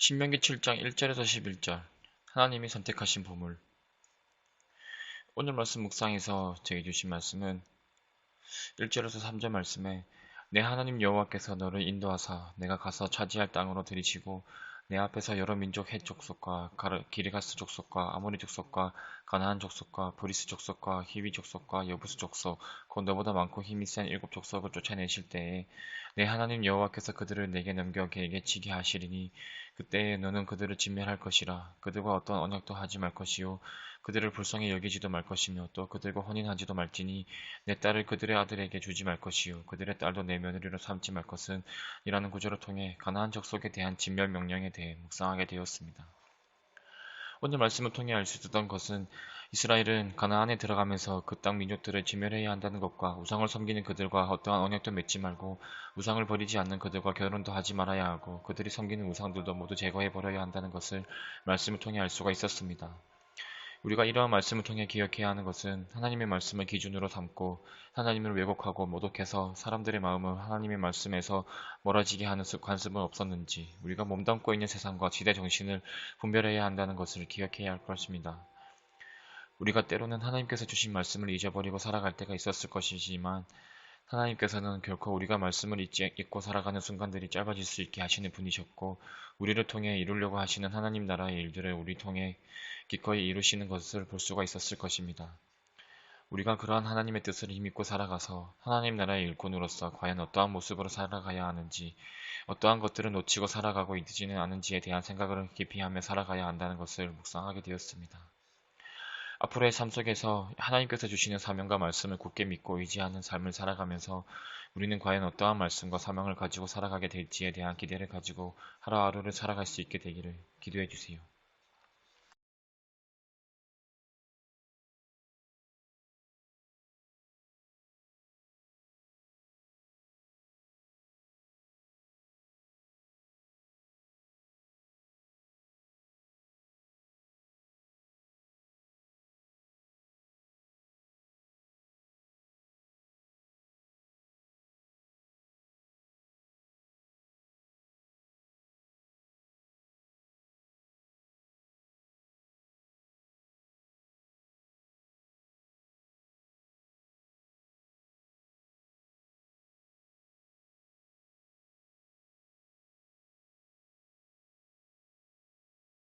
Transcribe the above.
신명기 7장 1절에서 11절. 하나님이 선택하신 보물. 오늘 말씀 묵상에서 저희 주신 말씀은 1절에서 3절 말씀에 내 하나님 여호와께서 너를 인도하사 내가 가서 차지할 땅으로 들이시고 내 앞에서 여러 민족 헷 족속과 기르가스 족속과 아모리 족속과 가나안 족속과 브리스 족속과 히비 족속과 여부스 족속 곧 너보다 많고 힘이 센 일곱 족속을 쫓아내실 때에 내 하나님 여호와께서 그들을 내게 넘겨 개에게 치게 하시리니 그때에 너는 그들을 진멸할 것이라. 그들과 어떤 언약도 하지 말 것이요. 그들을 불쌍히 여기지도 말 것이며 또 그들과 혼인하지도 말지니 내 딸을 그들의 아들에게 주지 말 것이요. 그들의 딸도 내 며느리로 삼지 말 것은 이라는 구절을 통해 가나안 족속에 대한 진멸 명령에 대해 묵상하게 되었습니다. 오늘 말씀을 통해 알 수 있었던 것은 이스라엘은 가나안에 들어가면서 그 땅 민족들을 진멸해야 한다는 것과 우상을 섬기는 그들과 어떠한 언약도 맺지 말고 우상을 버리지 않는 그들과 결혼도 하지 말아야 하고 그들이 섬기는 우상들도 모두 제거해 버려야 한다는 것을 말씀을 통해 알 수가 있었습니다. 우리가 이러한 말씀을 통해 기억해야 하는 것은 하나님의 말씀을 기준으로 삼고 하나님을 왜곡하고 모독해서 사람들의 마음을 하나님의 말씀에서 멀어지게 하는 관습은 없었는지 우리가 몸담고 있는 세상과 지대 정신을 분별해야 한다는 것을 기억해야 할 것입니다. 우리가 때로는 하나님께서 주신 말씀을 잊어버리고 살아갈 때가 있었을 것이지만 하나님께서는 결코 우리가 말씀을 잊고 살아가는 순간들이 짧아질 수 있게 하시는 분이셨고 우리를 통해 이루려고 하시는 하나님 나라의 일들을 우리 통해 기꺼이 이루시는 것을 볼 수가 있었을 것입니다. 우리가 그러한 하나님의 뜻을 힘입고 살아가서 하나님 나라의 일꾼으로서 과연 어떠한 모습으로 살아가야 하는지 어떠한 것들을 놓치고 살아가고 있지는 않은지에 대한 생각을 깊이 하며 살아가야 한다는 것을 묵상하게 되었습니다. 앞으로의 삶 속에서 하나님께서 주시는 사명과 말씀을 굳게 믿고 의지하는 삶을 살아가면서 우리는 과연 어떠한 말씀과 사명을 가지고 살아가게 될지에 대한 기대를 가지고 하루하루를 살아갈 수 있게 되기를 기도해 주세요.